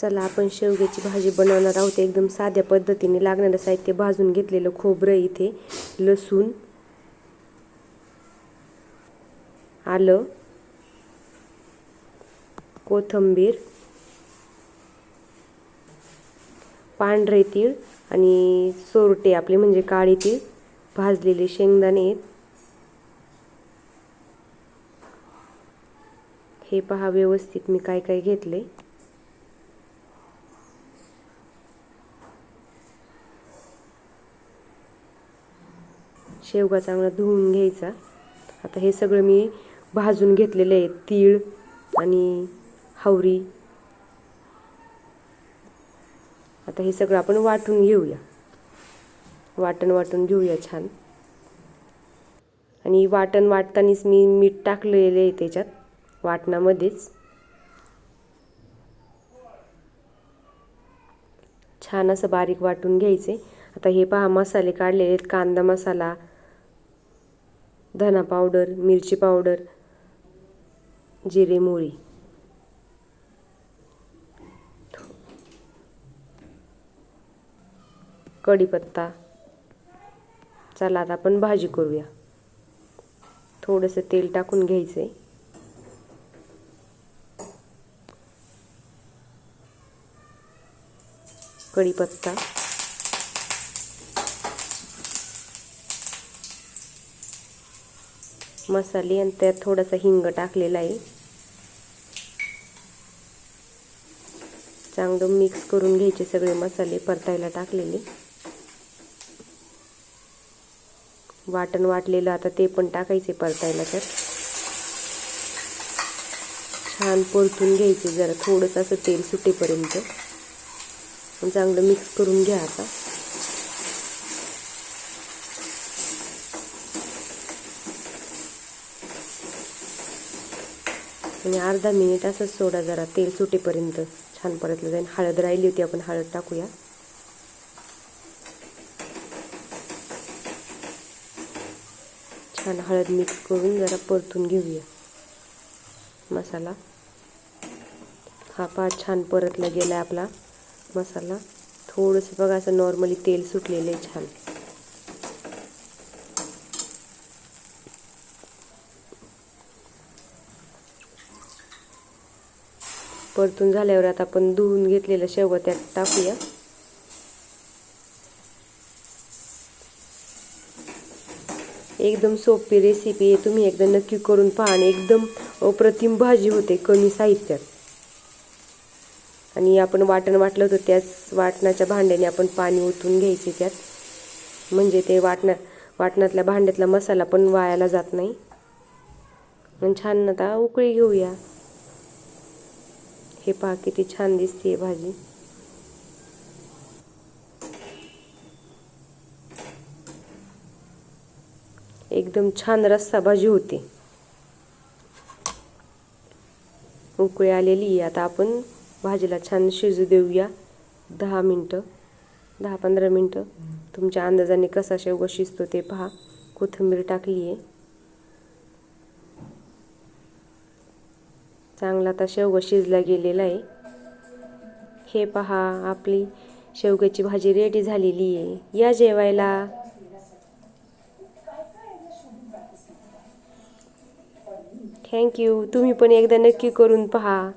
चला आपण शेवग्याची भाजी बनवणार आहोत. एकदम साध्या पद्धतीने लागणारं साहित्य भाजून घेतलेलं खोबरं इथे लसूण आलं कोथंबीर पांढरे तीळ आणि सोरटे आपले म्हणजे काळी तीळ भाजलेले शेंगदाणे आहेत. हे पहा व्यवस्थित मी काय काय घेतले शेवगा चांगला धुवून घ्यायचा. आता हे सगळं मी भाजून घेतलेले आहे. तीळ आणि हावरी. आता हे सगळं आपण वाटून घेऊया. वाटण वाटून घेऊया छान. आणि वाटण वाटतानीच मी मीठ टाकलेलं आहे त्याच्यात वाटणामध्येच. छान असं बारीक वाटून घ्यायचे. आता हे पहा मसाले काढलेले आहेत. कांदा मसाला धना पावडर मिरची पावडर जिरे मोहरी. कढीपत्ता. चला आता आपण भाजी करूया. थोडंसं तेल टाकून घ्यायचं कढीपत्ता. मसाले आणि त्यात थोडासा हिंग टाकलेला आहे. चांगलं मिक्स करून घ्यायचे सगळे मसाले परतायला टाकलेले. वाटण वाटलेलं आता ते पण टाकायचे परतायला तर छान परतून घ्यायचे जरा थोडंसं असं तेल सुटेपर्यंत. चांगलं मिक्स करून घ्या आता. आणि अर्धा मिनिट असंच सोडा जरा तेल सुटेपर्यंत छान परतलं जाईल. हळद राहिली होती आपण हळद टाकूया. छान हळद मिक्स करून जरा परतून घेऊया. मसाला. हा पाच छान परतला गेला आपला मसाला. थोडंसं बघा असं नॉर्मली तेल सुटलेलं आहे छान. परतून झाल्यावर आता आपण धुवून घेतलेलं शेवगा त्यात टाकूया. एकदम सोपी रेसिपी आहे. तुम्ही एकदा नक्की करून पहा आणि एकदम अप्रतिम भाजी होते कमी साहित्यात. आणि आपण वाटण वाटलं होतं त्याच वाटणाच्या भांड्याने आपण पाणी ओतून घ्यायचे त्यात. म्हणजे ते वाटणा वाटणातल्या भांड्यातला मसाला पण वायाला जात नाही. आणि छान आता उकळी घेऊया. हे पहा किती छान दिसते भाजी. एकदम छान रस्सा भाजी होते. उकळी आलेली आता आपण भाजीला छान शिजू देऊया. दहा मिनटं दहा पंधरा मिनटं. तुमच्या अंदाजाने कसा शेवगा शिजतो ते पहा. कोथिंबीर टाकली आहे चांगला आता शेवगा शिजला गेलेला आहे. हे पहा आपली शेवग्याची भाजी रेडी झालेली आहे. या जेवायला. थँक्यू तुम्ही पण एकदा नक्की करून पहा.